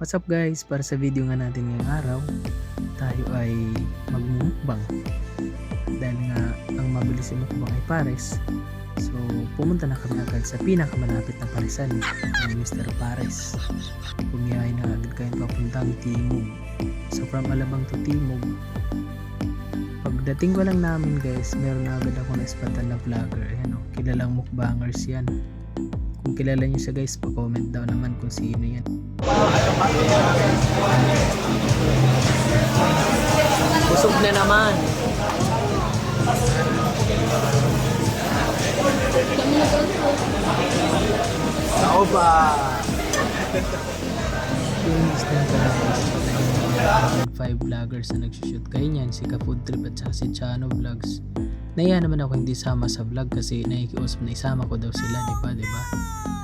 What's up guys? Para sa video nga natin ngayong araw, tayo ay magmumukbang. Dahil nga ang mabilis yung mukbang ay pares. So pumunta na kami agad sa pinakamalapit na parisan ng Mr. Pares. Bumiyahe na agad kayo papuntang Timog. So from Alabang to Timog, pagdating ko lang namin guys, meron na agad ako na-spatan na vlogger. Ayan o, kilalang mukbangers yan. Kung kilala nyo siya guys, pa-comment daw naman kung sino yan. Busog na naman. Sao ba? Finish na talaga. Five vloggers na nagsushoot kayo niyan, si Ka-Food Trip at saka si Chano Vlogs. Naiya naman ako hindi sama sa vlog kasi nakikiusap na isama ko daw sila, di ba, di ba?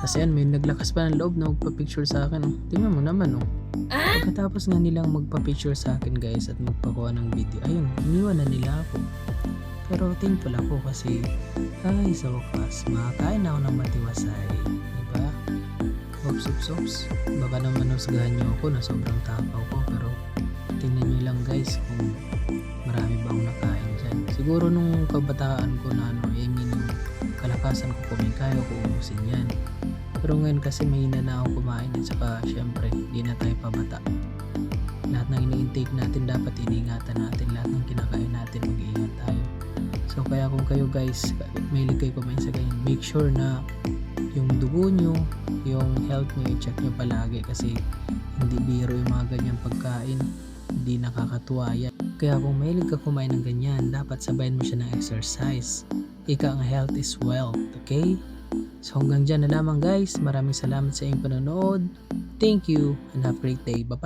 Kasi yan, may naglakas pa ng loob na magpa-picture sa akin. Oh. Tingnan mo naman, oh. Pagkatapos nga nilang magpa-picture sa akin, guys, at magpakuha ng video, ayun, iniwan na nila ako. Pero thankful ako kasi, ay, sa wakas, makakain ako ng matiwasay. Di ba? Oops, oops, oops. Baka naman husgahan niyo ako na sobrang tapaw ko, pero tingnan niyo lang, guys, kung marami ba akong nakain dyan. Siguro nung kabataan ko na ano, I mean, yung kalakasan ko kaya ko ubusin yan. Pero ngayon kasi mahina na ako kumain at saka syempre, di na tayo pabata. Lahat ng ini-intake natin dapat iniingatan natin. Lahat ng kinakain natin mag-iingat tayo. So kaya kung kayo guys, may kayo kumain sa ganyan, make sure na yung dugo nyo, yung health nyo, i-check nyo palagi kasi hindi biro yung mga ganyang pagkain. Hindi nakakatuwa yan. Kaya kung mahilig ka kumain ng ganyan, dapat sabayan mo siya ng exercise. Ika ang health is wealth, okay? So hanggang dyan na lamang guys. Maraming salamat sa inyong panonood. Thank you and have a great day. Bye-bye.